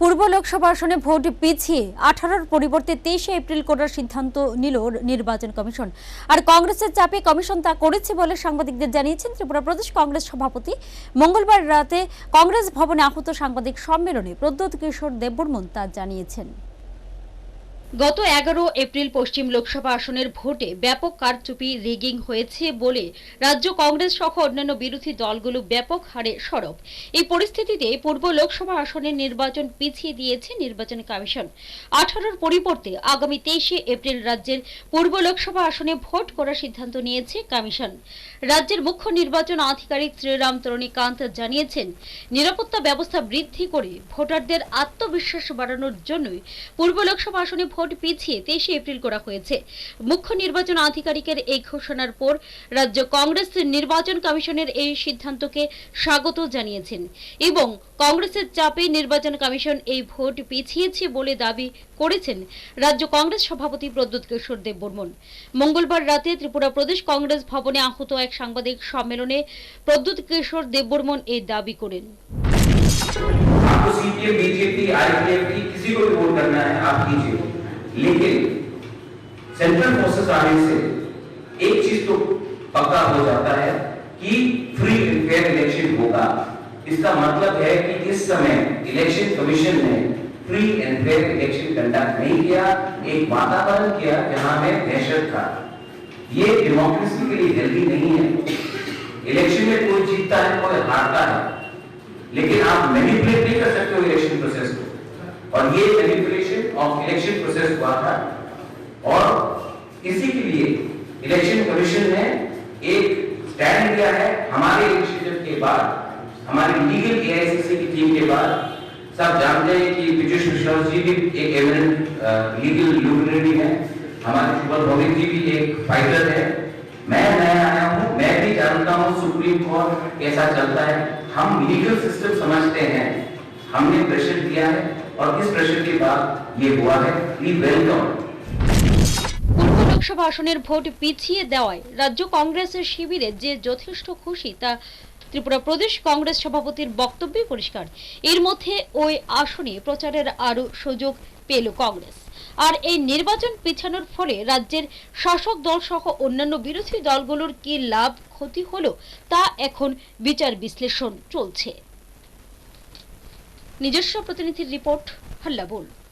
পূর্ব লোকসভা আসনে ভোট পিছিয়ে আঠারোর পরিবর্তে তেইশে এপ্রিল করার সিদ্ধান্ত নিল নির্বাচন কমিশন। আর কংগ্রেসের চাপে কমিশন তা করেছে বলে সাংবাদিকদের জানিয়েছেন ত্রিপুরা প্রদেশ কংগ্রেস সভাপতি। মঙ্গলবার রাতে কংগ্রেস ভবনে আহত সাংবাদিক সম্মেলনে প্রদ্যোৎ কিশোর দেববর্মন তা জানিয়েছেন। গত এগারো এপ্রিল পশ্চিম লোকসভা আসনের ভোটে ব্যাপক কারচুপি রিগিং হয়েছে বলে রাজ্য কংগ্রেস সহ অন্যান্য বিরোধী দলগুলো ব্যাপক হারে সরব। এই পরিস্থিতিতে পূর্ব লোকসভা আসনের নির্বাচন পিছিয়ে দিয়েছে নির্বাচন কমিশন। আঠারোর পরিবর্তে আগামী তেইশে এপ্রিল রাজ্যের পূর্ব লোকসভা আসনে ভোট করার সিদ্ধান্ত নিয়েছে কমিশন। রাজ্যের মুখ্য নির্বাচন আধিকারিক শ্রীরাম তরণীকান্ত জানিয়েছেন, নিরাপত্তা ব্যবস্থা বৃদ্ধি করে ভোটারদের আত্মবিশ্বাস বাড়ানোর জন্যই পূর্ব লোকসভা আসনে ভোট পিছিয়ে তেইশে এপ্রিল করা হয়েছে মুখ্য নির্বাচন আধিকারিকের এই ঘোষণার পর রাজ্য কংগ্রেস নির্বাচন কমিশনের এই সিদ্ধান্তকে স্বাগত জানিয়েছেন এবং কংগ্রেসের চাপে নির্বাচন কমিশন এই ভোট পিছিয়েছে বলে দাবি করেছেন রাজ্য কংগ্রেস সভাপতি প্রদ্যুৎ কিশোর দেব বর্মন মঙ্গলবার রাতে ত্রিপুরা প্রদেশ কংগ্রেস ভবনে আহত এক সাংবাদিক সম্মেলনে প্রদ্যুৎ কিশোর দেববর্মন এই দাবি করেন आपको सीपीएम बीजेपी आईपीएफ की किसी को भी वोट करना है आप कीजिए लेकिन सेंट्रल फोर्सेस आने से एक चीज़ तो पक्का हो जाता है कि फ्री एंड फेयर इलेक्शन होगा। इसका मतलब है कि इस समय इलेक्शन कमीशन ने free and fair election conduct नहीं किया, एक वातावरण किया जहाँ में दहशत था। ये डेमोक्रेसी के लिए हेल्दी नहीं है। इलेक्शन में कोई जीतता है, कोई हारता है। लेकिन आप मैनिपुलेट नहीं कर सकते हो इलेक्शन प्रोसेस को। और ये मैनिपुलेशन ऑफ़ इलेक्शन प्रोसेस हुआ था। और इसी के लिए इलेक्शन कमीशन ने एक स्टैंड लिया है हमारे इनिशिएटिव के बाद, हमारी लीगल एआईसीसी की टीम के बाद। सब जानते हैं कि पीयूष मिश्रा जी भी एक एमिनेंट लीगल ल्यूमिनरी है। हमारे शुभल भौमिक जी भी एक फाइटर है। मैं नया आया हूँ, मैं भी जानता हूँ सुप्रीम कोर्ट कैसा चलता है। हम लीगल सिस्टम समझते हैं। हमने प्रेशर दिया है। और इस प्रेशर के बाद ये हुआ है वी वेलकम পূর্ব লোকসভা আসনের ভোট পিছিয়ে দেওয়ায় রাজ্য কংগ্রেসের শিবিরে যে যথেষ্ট খুশি তা ত্রিপুরা প্রদেশ কংগ্রেস সভাপতির বক্তব্যে পরিষ্কার এর মধ্যে ওই আসনে প্রচারের আরও সুযোগ পেল কংগ্রেস আর এই নির্বাচন পিছানোর ফলে রাজ্যের শাসক দল সহ অন্যান্য বিরোধী দলগুলোর কি লাভ ক্ষতি হলো তা এখন বিচার বিশ্লেষণ চলছে নিজস্ব প্রতিনিধির রিপোর্ট হল্লাবুল বল।